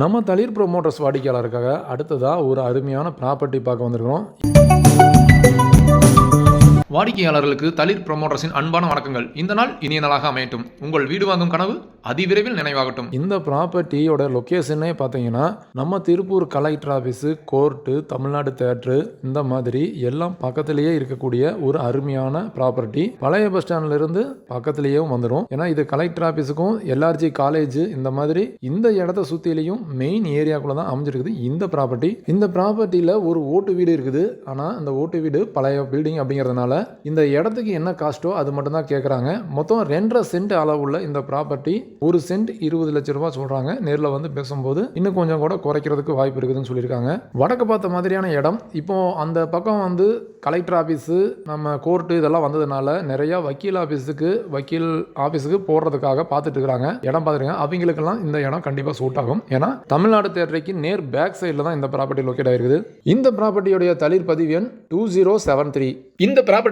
நம்ம தளிர் ப்ரொமோட்டர்ஸ் வாடிக்கையாளருக்காக அடுத்ததாக ஒரு அருமையான ப்ராப்பர்ட்டி பார்க்க வந்திருக்கிறோம். வாடிக்கையாளர்களுக்கு தளிர் ப்ரொமோட்டர்ஸின் அன்பான வணக்கங்கள். இந்த நாள் இனிய நாளாக அமையட்டும். உங்கள் வீடு வாங்கும் கனவு அதிவிரைவில் நினைவாகட்டும். இந்த ப்ராப்பர்ட்டியோட லொக்கேஷனே பார்த்தீங்கன்னா நம்ம Tiruppur collector office court Tamil Nadu theatre இந்த மாதிரி எல்லாம் பக்கத்திலேயே இருக்கக்கூடிய ஒரு அருமையான ப்ராப்பர்ட்டி. பழைய பஸ் ஸ்டாண்ட்ல இருந்து பக்கத்திலேயும் வந்துடும் ஏன்னா இது கலெக்டர் ஆஃபீஸுக்கும் எல்ஆர்ஜி காலேஜ் இந்த மாதிரி இந்த இடத்த சுற்றிலையும் மெயின் ஏரியாக்குள்ள தான் அமைஞ்சிருக்குது இந்த ப்ராப்பர்ட்டி. இந்த ப்ராப்பர்ட்டியில் ஒரு ஓட்டு வீடு இருக்குது. ஆனால் அந்த ஓட்டு வீடு பழைய பில்டிங் அப்படிங்கிறதுனால இந்த இடத்துக்கு என்ன காஸ்ட்டோ அது மட்டும் தான் கேட்குறாங்க மொத்தம் ரெண்டரை சென்ட் அளவுள்ள இந்த ப்ராப்பர்ட்டி ஒரு சென்ட் இருபது லட்ச ரூபாய் சொல்கிறாங்க நேரில் வந்து பேசும்போது இன்னும் கொஞ்சம் கூட குறைக்கிறதுக்கு வாய்ப்பு இருக்குதுன்னு சொல்லியிருக்காங்க. வடக்கு பார்த்த மாதிரியான இடம். இப்போ அந்த பக்கம் வந்து கலெக்டர் ஆஃபீஸு நம்ம கோர்ட்டு இதெல்லாம் வந்ததுனால நிறையா வக்கீல் ஆஃபீஸுக்கு வக்கீல் ஆஃபீஸுக்கு போடுறதுக்காக பார்த்துட்டு இருக்கிறாங்க இடம் பார்த்துருக்காங்க. அவங்களுக்கெல்லாம் இந்த இடம் கண்டிப்பாக சூட் ஆகும். ஏன்னா தமிழ்நாடு தேட்டரைக்கு நேர் பேக் சைடில் தான் இந்த ப்ராப்பர்ட்டி லொக்கேட் ஆயிருக்குது. இந்த ப்ராப்பர்ட்டியுடைய தளிர் பதிவு எண் டூ ஜீரோ செவன் த்ரீ இந்த ப்ராப்பர்ட்டி